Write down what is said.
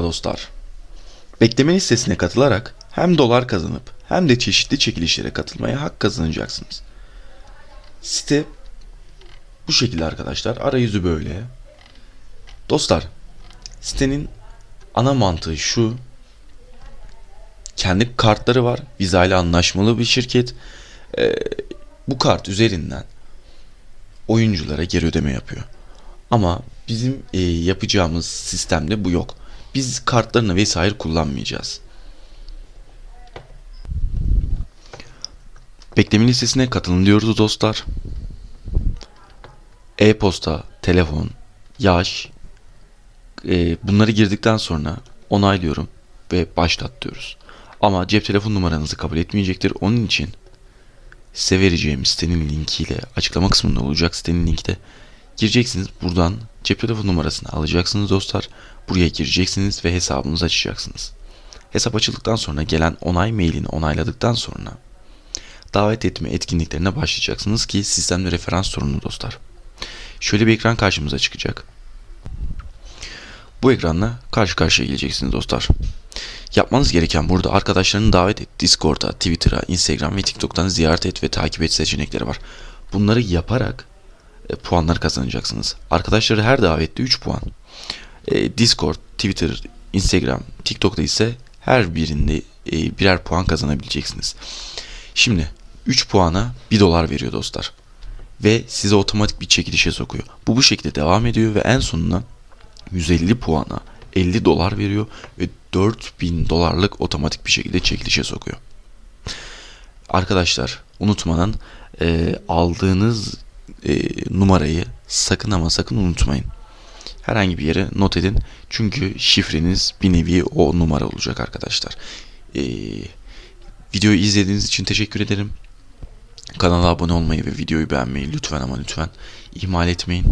Merhaba dostlar. Bekleme listesine katılarak hem dolar kazanıp hem de çeşitli çekilişlere katılmaya hak kazanacaksınız. Site bu şekilde arkadaşlar. Arayüzü böyle. Dostlar, sitenin ana mantığı şu. Kendi kartları var. Visa ile anlaşmalı bir şirket. Ee, bu kart üzerinden oyunculara geri ödeme yapıyor. Ama bizim e, yapacağımız sistemde bu yok. Biz kartlarını vesaire kullanmayacağız. Bekleme listesine katılın diyoruz dostlar. E-posta, telefon, yaş e, bunları girdikten sonra onaylıyorum ve başlat diyoruz. Ama cep telefon numaranızı kabul etmeyecektir. Onun için size vereceğim sitenin linkiyle açıklama kısmında olacak sitenin linki de gireceksiniz. Buradan cep telefon numarasını alacaksınız dostlar. Buraya gireceksiniz ve hesabınızı açacaksınız. Hesap açıldıktan sonra gelen onay mailini onayladıktan sonra davet etme etkinliklerine başlayacaksınız ki sistemde referans sorunu dostlar. Şöyle bir ekran karşımıza çıkacak. Bu ekranla karşı karşıya geleceksiniz dostlar. Yapmanız gereken burada arkadaşlarını davet et. Discord'a, Twitter'a, Instagram ve TikTok'tan ziyaret et ve takip et seçenekleri var. Bunları yaparak e, puanlar kazanacaksınız. Arkadaşları her davette 3 puan. E, Discord, Twitter, Instagram, TikTok'ta ise her birinde e, birer puan kazanabileceksiniz. Şimdi 3 puana 1 dolar veriyor dostlar. Ve size otomatik bir çekilişe sokuyor. Bu bu şekilde devam ediyor ve en sonunda 150 puana 50 dolar veriyor ve 4000 dolarlık otomatik bir şekilde çekilişe sokuyor. Arkadaşlar unutmadan e, aldığınız e, numarayı sakın ama sakın unutmayın. Herhangi bir yere not edin. Çünkü şifreniz bir nevi o numara olacak arkadaşlar. E, videoyu izlediğiniz için teşekkür ederim. Kanala abone olmayı ve videoyu beğenmeyi lütfen ama lütfen ihmal etmeyin.